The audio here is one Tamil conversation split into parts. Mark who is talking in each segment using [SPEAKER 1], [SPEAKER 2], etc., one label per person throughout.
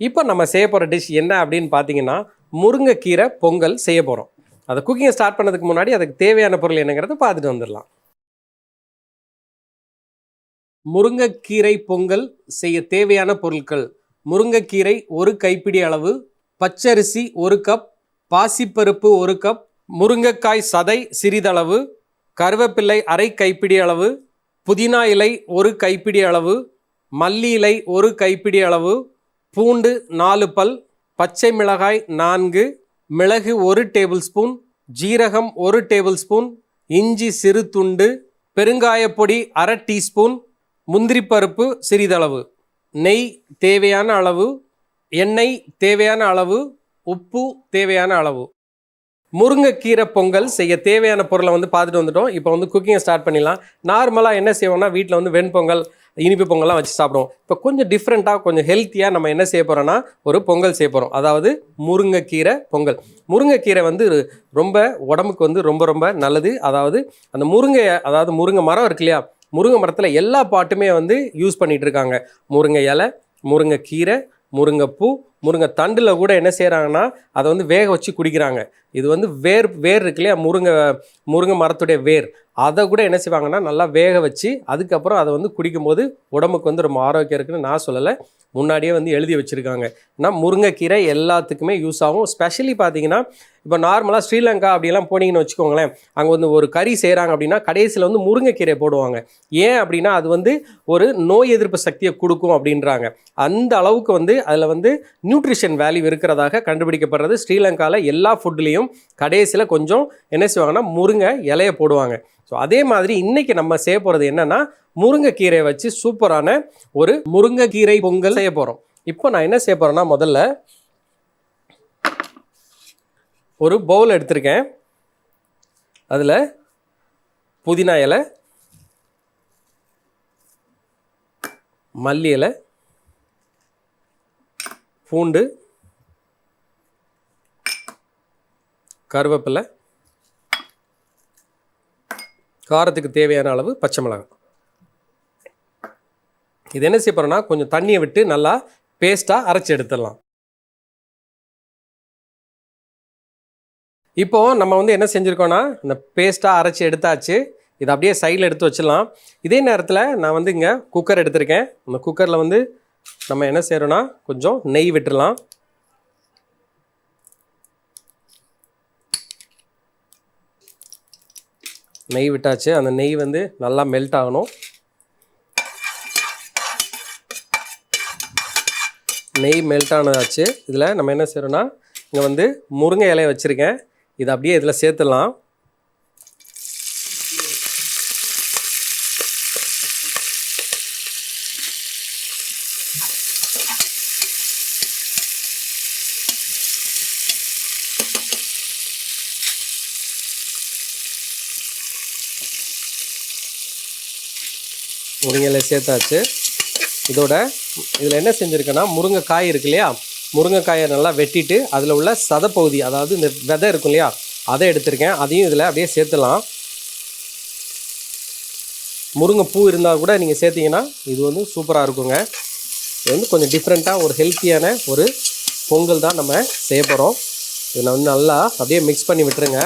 [SPEAKER 1] இப்போ நம்ம செய்ய போகிற டிஷ் என்ன அப்படின்னு பார்த்தீங்கன்னா முருங்கைக்கீரை பொங்கல் செய்ய போகிறோம் அதை குக்கிங்கை ஸ்டார்ட் பண்ணதுக்கு முன்னாடி அதுக்கு தேவையான பொருள் என்னங்கிறத பார்த்துட்டு வந்துடலாம். முருங்கைக்கீரை பொங்கல் செய்ய தேவையான பொருட்கள். முருங்கைக்கீரை ஒரு கைப்பிடி அளவு பச்சரிசி ஒரு கப் பாசிப்பருப்பு ஒரு கப் முருங்கைக்காய் சதை சிறிதளவு கருவேப்பிள்ளை அரை கைப்பிடி அளவு புதினா இலை ஒரு கைப்பிடி அளவு மல்லி இலை ஒரு கைப்பிடி அளவு பூண்டு நாலு பல் பச்சை மிளகாய் நான்கு மிளகு ஒரு டேபிள் ஸ்பூன் ஜீரகம் ஒரு டேபிள் ஸ்பூன் இஞ்சி சிறு துண்டு பெருங்காயப்பொடி அரை டீஸ்பூன் முந்திரி பருப்பு சிறிதளவு. நெய் தேவையான அளவு எண்ணெய் தேவையான அளவு உப்பு தேவையான அளவு. முருங்கைக்கீரை பொங்கல் செய்ய தேவையான பொருளை வந்து பார்த்துட்டு வந்துட்டோம். இப்போ வந்து குக்கிங்கை ஸ்டார்ட் பண்ணிடலாம். நார்மலாக என்ன செய்வோம்னா வீட்டில் வந்து வெண்பொங்கல் இனிப்பு பொங்கல்லாம் வச்சு சாப்பிடுவோம். இப்போ கொஞ்சம் டிஃப்ரெண்ட்டாக கொஞ்சம் ஹெல்த்தியாக நம்ம என்ன செய்ய போகிறோன்னா ஒரு பொங்கல் செய்ய போகிறோம் அதாவது முருங்கைக்கீரை பொங்கல். முருங்கைக்கீரை வந்து ரொம்ப உடம்புக்கு வந்து ரொம்ப ரொம்ப நல்லது. அதாவது அந்த முருங்கை அதாவது முருங்கை மரம் இருக்கு இல்லையா? முருங்கை மரத்தில் எல்லா பாட்டுமே வந்து யூஸ் பண்ணிகிட்டு இருக்காங்க. முருங்கை இலை முருங்கைக்கீரை முருங்கைப்பூ முருங்கை தண்டில் கூட என்ன செய்கிறாங்கன்னா அதை வந்து வேக வச்சு குடிக்கிறாங்க. இது வந்து வேர் வேர் இருக்கு இல்லையா? முருங்கை முருங்கை மரத்துடைய வேர். அதை கூட என்ன செய்வாங்கன்னா நல்லா வேக வச்சு அதுக்கப்புறம் அதை வந்து குடிக்கும்போது உடம்புக்கு வந்து ரொம்ப ஆரோக்கியம் இருக்குன்னு நான் சொல்லலை. முன்னாடியே வந்து எழுதி வச்சுருக்காங்க. ஏன்னா முருங்கைக்கீரை எல்லாத்துக்குமே யூஸ் ஆகும். ஸ்பெஷலி பார்த்தீங்கன்னா இப்போ நார்மலாக ஸ்ரீலங்கா அப்படிலாம் போனீங்கன்னு வச்சுக்கோங்களேன் அங்கே வந்து ஒரு கறி செய்கிறாங்க அப்படின்னா கடைசியில் வந்து முருங்கைக்கீரை போடுவாங்க. ஏன் அப்படின்னா அது வந்து ஒரு நோய் எதிர்ப்பு சக்தியை கொடுக்கும் அப்படின்றாங்க. அந்த அளவுக்கு வந்து அதில் வந்து நியூட்ரிஷன் வேல்யூ இருக்கிறதாக கண்டுபிடிக்கப்படுறது ஸ்ரீலங்காவில் எல்லா ஃபுட்லேயும் கடைசியில் கொஞ்சம் என்ன செய்வாங்கன்னா முருங்கை இலையை போடுவாங்க. ஸோ அதே மாதிரி இன்னைக்கு நம்ம செய்ய போகிறது என்னன்னா முருங்கைக்கீரையை வச்சு சூப்பரான ஒரு முருங்கைக்கீரை பொங்கல் செய்ய போகிறோம் இப்போ நான் என்ன செய்ய போகிறேன்னா முதல்ல ஒரு பவுல் எடுத்திருக்கேன். அதில் புதினா இலை மல்லி இலை பூண்டு கருவேப்பிலை காரத்துக்கு தேவையான அளவு பச்சை மிளகாய். இது என்ன செய்ய போகிறோன்னா கொஞ்சம் தண்ணியை விட்டு நல்லா பேஸ்ட்டாக அரைச்சி எடுத்துடலாம். இப்போ நம்ம வந்து என்ன செஞ்சுருக்கோன்னா இந்த பேஸ்ட்டாக அரைச்சி எடுத்தாச்சு. இதை அப்படியே சைடில் எடுத்து வச்சிடலாம். இதே நேரத்தில் நான் வந்து இங்கே குக்கர் எடுத்திருக்கேன். அந்த குக்கரில் வந்து நம்ம என்ன செய்கிறோன்னா கொஞ்சம் நெய் விட்டுடலாம். நெய் விட்டாச்சு. அந்த நெய் வந்து நல்லா மெல்ட் ஆகணும். நெய் மெல்ட் ஆனதாச்சு. இதில் நம்ம என்ன செய்கிறோன்னா இங்கே வந்து முருங்கை இலையை வச்சுருக்கேன். இதை அப்படியே இதில் சேர்த்துடலாம். முருங்கை சேர்த்தாச்சு. இதோட இதில் என்ன செஞ்சுருக்கேன்னா முருங்கைக்காய் இருக்கு இல்லையா? முருங்கைக்காயை நல்லா வெட்டிட்டு அதில் உள்ள சதப்பகுதி அதாவது இந்த விதை இருக்கும் இல்லையா? அதை எடுத்திருக்கேன். அதையும் இதில் அப்படியே சேர்த்துலாம் முருங்கை பூ இருந்தால் கூட நீங்கள் சேர்த்திங்கன்னா இது வந்து சூப்பராக இருக்குங்க. இது வந்து கொஞ்சம் டிஃப்ரெண்ட்டாக ஒரு ஹெல்த்தியான ஒரு பொங்கல் தான் நம்ம செய்ய போகிறோம் இதை வந்து நல்லா அப்படியே மிக்ஸ் பண்ணி விட்டுருங்க.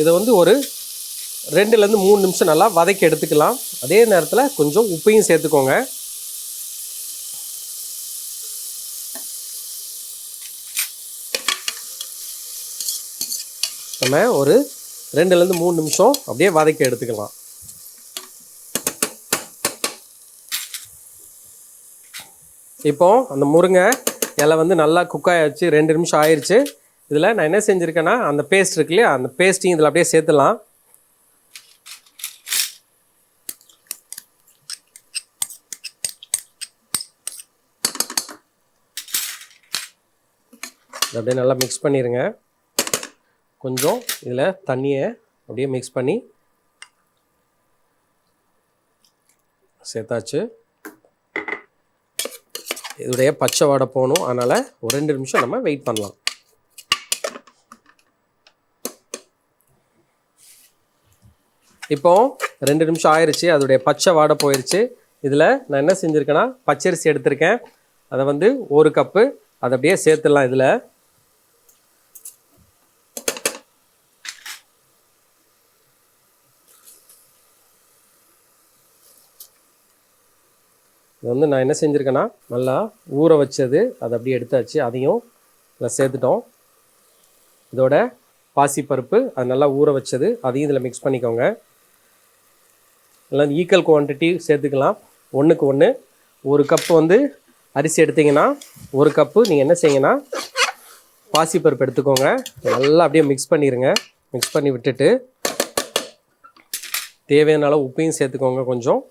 [SPEAKER 1] இதை வந்து ஒரு ரெண்டுலேருந்து மூணு நிமிஷம் நல்லா வதக்கி எடுத்துக்கலாம். அதே நேரத்தில் கொஞ்சம் உப்பையும் சேர்த்துக்கோங்க. நம்ம ஒரு ரெண்டுலேருந்து மூணு நிமிஷம் அப்படியே வதக்கி எடுத்துக்கலாம். இப்போ அந்த முருங்கை இலை வந்து நல்லா குக் ஆயாச்சு ரெண்டு நிமிஷம் ஆயிடுச்சு இதில் நான் என்ன செஞ்சுருக்கேன்னா அந்த பேஸ்ட் இருக்கு இல்லையா அந்த பேஸ்ட்டையும் இதில் அப்படியே சேர்த்துலாம் இதை அப்படியே நல்லா மிக்ஸ் பண்ணிடுங்க கொஞ்சம் இதில் தண்ணியை அப்படியே மிக்ஸ் பண்ணி சேர்த்தாச்சு. இதோடைய பச்சை வாடை போகணும். அதனால் ஒரு ரெண்டு நிமிஷம் நம்ம வெயிட் பண்ணலாம். இப்போ ரெண்டு நிமிஷம் ஆயிருச்சு. அதோடைய பச்சை வாடை போயிடுச்சு இதில் நான் என்ன செஞ்சுருக்கேன்னா பச்சரிசி எடுத்திருக்கேன். அதை வந்து ஒரு கப்பு அதை அப்படியே சேர்த்துடலாம் இதில். இது வந்து நான் என்ன செஞ்சுருக்கேன்னா நல்லா ஊற வச்சது அதை அப்படியே எடுத்தாச்சு அதையும் இதில் சேர்த்துட்டோம். இதோட பாசிப்பருப்பு அது நல்லா ஊற வச்சது அதையும் இதில் மிக்ஸ் பண்ணிக்கோங்க. எல்லாம் ஈக்குவல் குவான்டிட்டி சேர்த்துக்கலாம். ஒன்றுக்கு ஒன்று ஒரு கப்பு வந்து அரிசி எடுத்தீங்கன்னா ஒரு கப்பு நீங்கள் என்ன செய்யுங்கன்னா பாசிப்பருப்பு எடுத்துக்கோங்க. நல்லா அப்படியே மிக்ஸ் பண்ணிடுங்க மிக்ஸ் பண்ணி விட்டுட்டு தேவையான அளவு உப்பையும் சேர்த்துக்கோங்க கொஞ்சம்.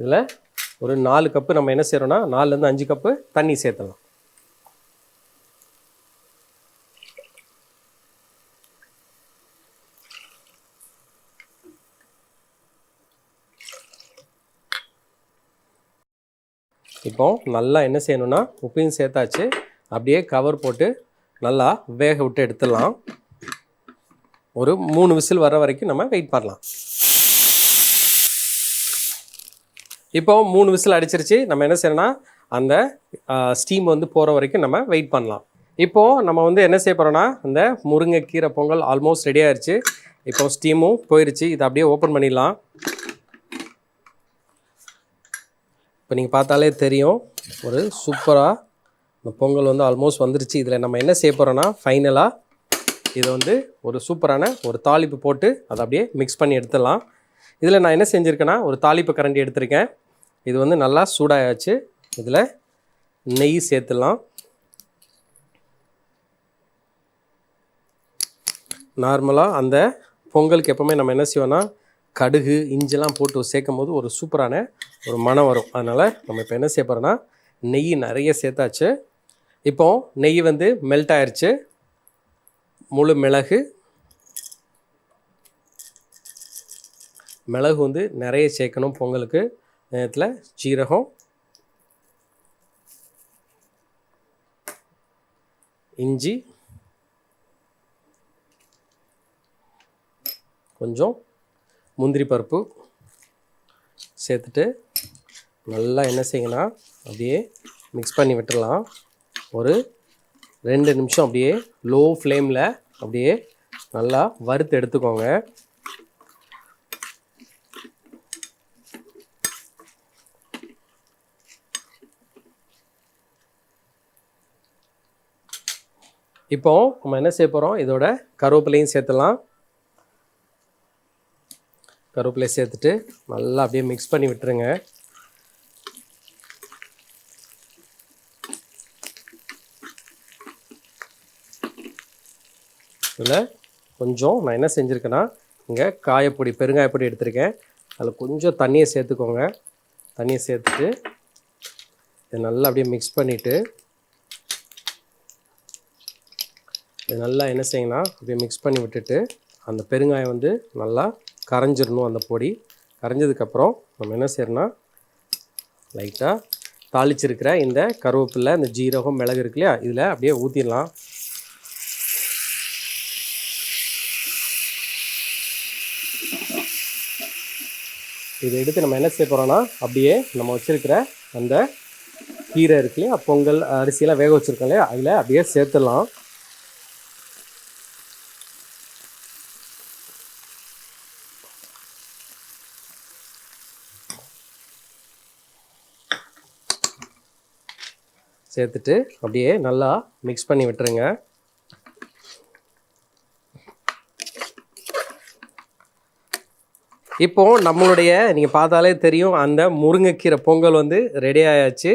[SPEAKER 1] இதில் ஒரு நாலு கப்பு நம்ம என்ன செய்கிறோம்னா நாலுலேருந்து அஞ்சு கப்பு தண்ணி சேர்த்தலாம் இப்போ நல்லா என்ன செய்யணும்னா உப்பையும் சேர்த்தாச்சு. அப்படியே கவர் போட்டு நல்லா வேக விட்டு எடுத்துடலாம். ஒரு மூணு விசில் வர வரைக்கும் நம்ம வெயிட் பண்ணலாம். இப்போ மூணு விசில் அடிச்சிருச்சு. நம்ம என்ன செய்யணும்னா அந்த ஸ்டீம் வந்து போகிற வரைக்கும் நம்ம வெயிட் பண்ணலாம். இப்போது நம்ம வந்து என்ன செய்ய போகிறோம்னா அந்த முருங்கைக்கீரை பொங்கல் ஆல்மோஸ்ட் ரெடி ஆயிடுச்சு இப்போ ஸ்டீமும் போயிருச்சு. இதை அப்படியே ஓப்பன் பண்ணிடலாம். இப்போ நீங்கள் பார்த்தாலே தெரியும். ஒரு சூப்பராக இந்த பொங்கல் வந்து ஆல்மோஸ்ட் வந்துருச்சு. இதில் நம்ம என்ன செய்ய போகிறோன்னா ஃபைனலாக இதை வந்து ஒரு சூப்பரான ஒரு தாளிப்பு போட்டு அதை அப்படியே மிக்ஸ் பண்ணி எடுத்துடலாம். இதில் நான் என்ன செஞ்சுருக்கேன்னா ஒரு தாளிப்பு கரண்டி எடுத்திருக்கேன். இது வந்து நல்லா சூடாயாச்சு. இதில் நெய் சேர்த்துடலாம். நார்மலாக அந்த பொங்கலுக்கு எப்போவுமே நம்ம என்ன செய்வோன்னா கடுகு இஞ்சிலாம் போட்டு சேர்க்கும் போது ஒரு சூப்பரான ஒரு மனம் வரும். அதனால் நம்ம இப்போ என்ன செய்ய போகிறோன்னா நெய் நிறைய சேர்த்தாச்சு. இப்போ நெய் வந்து மெல்ட் ஆயிடுச்சு முழு மிளகு மிளகு வந்து நிறைய சேர்க்கணும் பொங்கலுக்கு. நேரத்தில் ஜீரகம் இஞ்சி. கொஞ்சம் முந்திரி பருப்பு சேர்த்துட்டு நல்லா என்ன செய்யுங்கன்னா அப்படியே மிக்ஸ் பண்ணி விட்டுடலாம். ஒரு ரெண்டு நிமிஷம் அப்படியே லோ ஃப்ளேமில் அப்படியே நல்லா வறுத்து எடுத்துக்கோங்க. இப்போ நம்ம என்ன செய்ய போகிறோம் இதோட கருவேப்பிலையும் சேர்த்துலாம் கருவேப்பிலையை சேர்த்துட்டு நல்லா அப்படியே மிக்ஸ் பண்ணி விட்டுருங்க. இதில் கொஞ்சம் நான் என்ன செஞ்சுருக்கேன்னா இங்கே காயப்பொடி பெருங்காயப்பொடி எடுத்திருக்கேன். அதில் கொஞ்சம் தண்ணியை சேர்த்துக்கோங்க. தண்ணியை சேர்த்துட்டு இதை நல்லா அப்படியே மிக்ஸ் பண்ணிவிட்டு இது நல்லா என்ன செய்யணும்னா அப்படியே மிக்ஸ் பண்ணி விட்டுட்டு அந்த பெருங்காயம் வந்து நல்லா கரைஞ்சிடணும் அந்த பொடி. கரைஞ்சதுக்கப்புறம் நம்ம என்ன செய்யணும்னா லைட்டாக தாளிச்சிருக்கிற இந்த கருவேப்பிலை இந்த ஜீரகம் மிளகு இருக்கு இல்லையா? இதில் அப்படியே ஊற்றிடலாம் இதை எடுத்து நம்ம என்ன செய்ய போகிறோம்னா அப்படியே நம்ம வச்சுருக்கிற அந்த கீரை இருக்கு இல்லையா? பொங்கல் அரிசியெல்லாம் வேக வச்சுருக்கோம் இல்லையா? அதில் அப்படியே சேர்த்துடலாம். சேர்த்துட்டு அப்படியே நல்லா மிக்ஸ் பண்ணி விட்டுருங்க. இப்போ நம்மளுடைய நீங்கள் பார்த்தாலே தெரியும் அந்த முருங்கைக்கீரை பொங்கல் வந்து ரெடி ஆயாச்சு.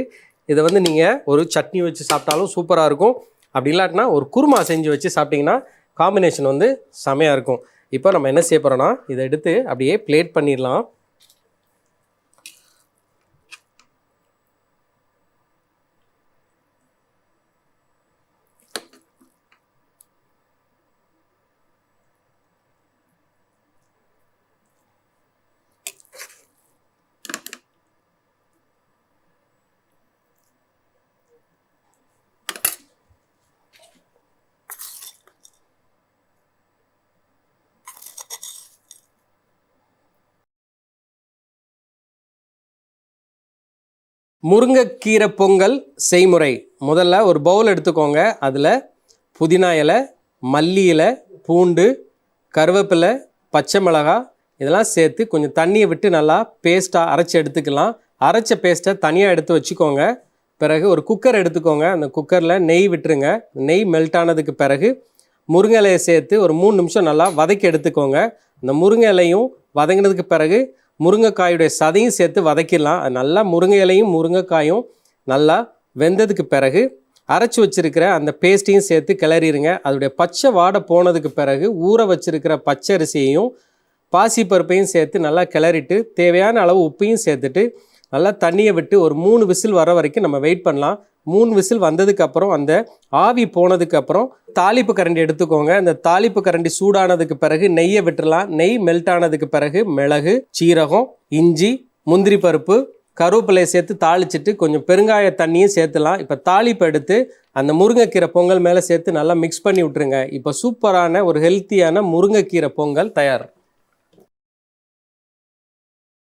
[SPEAKER 1] இதை வந்து நீங்கள் ஒரு சட்னி வச்சு சாப்பிட்டாலும் சூப்பராக இருக்கும். அப்படி இல்லாட்டினா ஒரு குருமா செஞ்சு வச்சு சாப்பிட்டிங்கன்னா காம்பினேஷன் வந்து செமையாக இருக்கும். இப்போ நம்ம என்ன செய்ய போகிறோன்னா இதை எடுத்து அப்படியே பிளேட் பண்ணிடலாம். முருங்கைக்கீரை பொங்கல் செய்முறை. முதல்ல ஒரு பவுல் எடுத்துக்கோங்க. அதில் புதினா இலை மல்லி இலை பூண்டு கருவேப்பிலை பச்சை மிளகாய் இதெல்லாம் சேர்த்து கொஞ்சம் தண்ணியை விட்டு நல்லா பேஸ்ட்டாக அரைச்சி எடுத்துக்கலாம். அரைச்ச பேஸ்ட்டை தனியாக எடுத்து வச்சுக்கோங்க. பிறகு ஒரு குக்கர் எடுத்துக்கோங்க. அந்த குக்கரில் நெய் விட்டுருங்க. நெய் மெல்ட் ஆனதுக்கு பிறகு முருங்கை இலையை சேர்த்து ஒரு மூணு நிமிஷம் நல்லா வதக்கி எடுத்துக்கோங்க. அந்த முருங்கை இலையும் வதங்கினதுக்கு பிறகு முருங்கைக்காயுடைய சதையும் சேர்த்து வதக்கிடலாம். அது நல்லா முருங்கை இலையும் முருங்கைக்காயும் நல்லா வெந்ததுக்கு பிறகு அரைச்சி வச்சுருக்கிற அந்த பேஸ்ட்டையும் சேர்த்து கிளறிடுங்க அதோடைய பச்சை வாடை போனதுக்கு பிறகு ஊற வச்சுருக்கிற பச்சை அரிசியையும் பாசிப்பருப்பையும் சேர்த்து நல்லா கிளறிட்டு தேவையான அளவு உப்பையும் சேர்த்துட்டு நல்லா தண்ணியை விட்டு ஒரு மூணு விசில் வர வரைக்கும் நம்ம வெயிட் பண்ணலாம். மூணு விசில் வந்ததுக்கு அப்புறம் அந்த ஆவி போனதுக்கு அப்புறம் தாளிப்பு கரண்டி எடுத்துக்கோங்க. அந்த தாளிப்பு கரண்டி சூடானதுக்கு பிறகு நெய்யை விட்டுறலாம். நெய் மெல்ட் ஆனதுக்கு பிறகு மிளகு சீரகம் இஞ்சி முந்திரி பருப்பு கருவேப்பிலையை சேர்த்து தாளிச்சிட்டு கொஞ்சம் பெருங்காய தண்ணியும் சேர்த்துலாம். இப்போ தாளிப்பு எடுத்து அந்த முருங்கைக்கீரை பொங்கல் மேலே சேர்த்து நல்லா மிக்ஸ் பண்ணி விட்டுருங்க. இப்போ சூப்பரான ஒரு ஹெல்த்தியான முருங்கைக்கீரை பொங்கல் தயார்.